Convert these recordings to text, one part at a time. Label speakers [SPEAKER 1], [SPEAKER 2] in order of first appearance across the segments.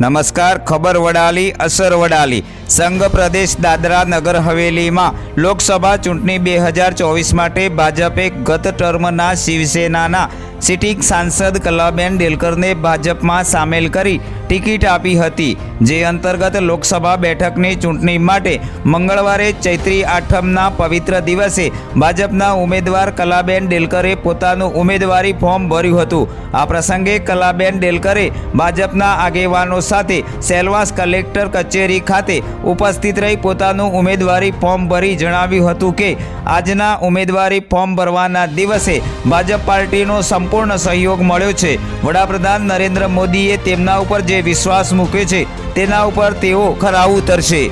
[SPEAKER 1] નમસ્કાર, ખબર વડાલી, અસર વડાલી. સંઘ પ્રદેશ દાદરા નગર હવેલીમાં લોકસભા ચૂંટણી બે હજાર ચોવીસ માટે ભાજપે ગત ટર્મના શિવસેનાના સિટિંગ સાંસદ કલાબેન ડેલકરને ભાજપમાં સામેલ કરી ટિકિટ આપી હતી, જે અંતર્ગત લોકસભા બેઠકની ચૂંટણી માટે મંગળવારે ચૈત્રી આઠમના પવિત્ર દિવસે ભાજપના ઉમેદવાર કલાબેન ડેલકરે પોતાનું ઉમેદવારી ફોર્મ ભર્યું હતું. આ પ્રસંગે કલાબેન ડેલકરે ભાજપના આગેવાનો સાથે સેલવાસ કલેક્ટર કચેરી ખાતે ઉપસ્થિત રહી પોતાનું ઉમેદવારી ફોર્મ ભરી જણાવ્યું હતું કે, આજના ઉમેદવારી ફોર્મ ભરવાના દિવસે ભાજપ પાર્ટીનો સંપૂર્ણ સહયોગ મળ્યો છે. વડાપ્રધાન નરેન્દ્ર મોદીએ તેમના ઉપર જે વિશ્વાસ મૂકે છે. તેના ઉપર તેઓ ખરા ઉતરશે.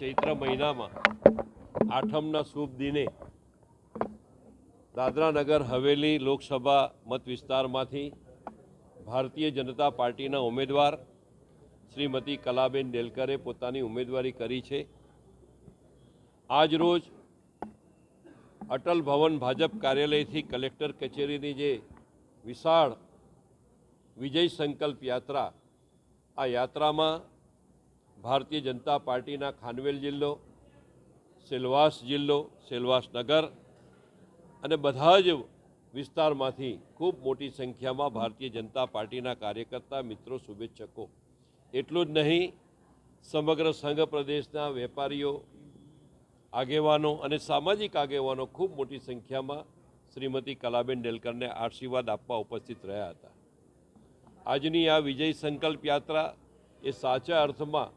[SPEAKER 2] ચૈત્ર મહિનામાં આઠમના શુભ દિને દાદરા નગર હવેલી લોકસભા મત વિસ્તારમાંથી ભારતીય જનતા પાર્ટીના ઉમેદવાર શ્રીમતી કલાબેન ડેલકરે પોતાની ઉમેદવારી કરી છે. આજ રોજ અટલ ભવન ભાજપ કાર્યાલયથી કલેક્ટર કચેરીની જે વિશાળ વિજય સંકલ્પ યાત્રા. આ યાત્રામાં ભારતીય જનતા પાર્ટીના ખાનવેલ જિલ્લો, સેલવાસ જિલ્લો, સેલવાસ નગર અને બધા જ વિસ્તારમાંથી ખૂબ મોટી સંખ્યામાં ભારતીય જનતા પાર્ટીના કાર્યકર્તા, મિત્રો, શુભેચ્છકો. એટલું જ નહીં, સમગ્ર સંઘ પ્રદેશના વેપારીઓ, આગેવાનો અને સામાજિક આગેવાનો ખૂબ મોટી સંખ્યામાં શ્રીમતી કલાબેન ડેલકરને આશીર્વાદ આપવા ઉપસ્થિત રહ્યા હતા. આજની આ વિજય સંકલ્પ યાત્રા એ સાચા અર્થમાં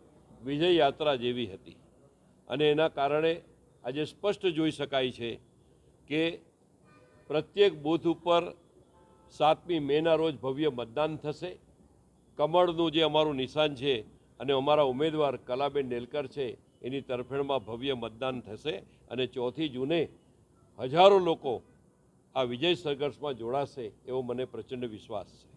[SPEAKER 2] વિજય યાત્રા જેવી હતી. અને એના કારણે આજે સ્પષ્ટ જોઈ શકાય છે કે પ્રત્યેક બૂથ ઉપર સાતમી મેના રોજ ભવ્ય મતદાન થશે. કમળનું જે અમારું નિશાન છે અને અમારા ઉમેદવાર કલાબેન ડેલકર છે, એની તરફેણમાં ભવ્ય મતદાન થશે અને ચોથી જૂને હજારો લોકો આ વિજય સંઘર્ષમાં જોડાશે એવો મને પ્રચંડ વિશ્વાસ છે.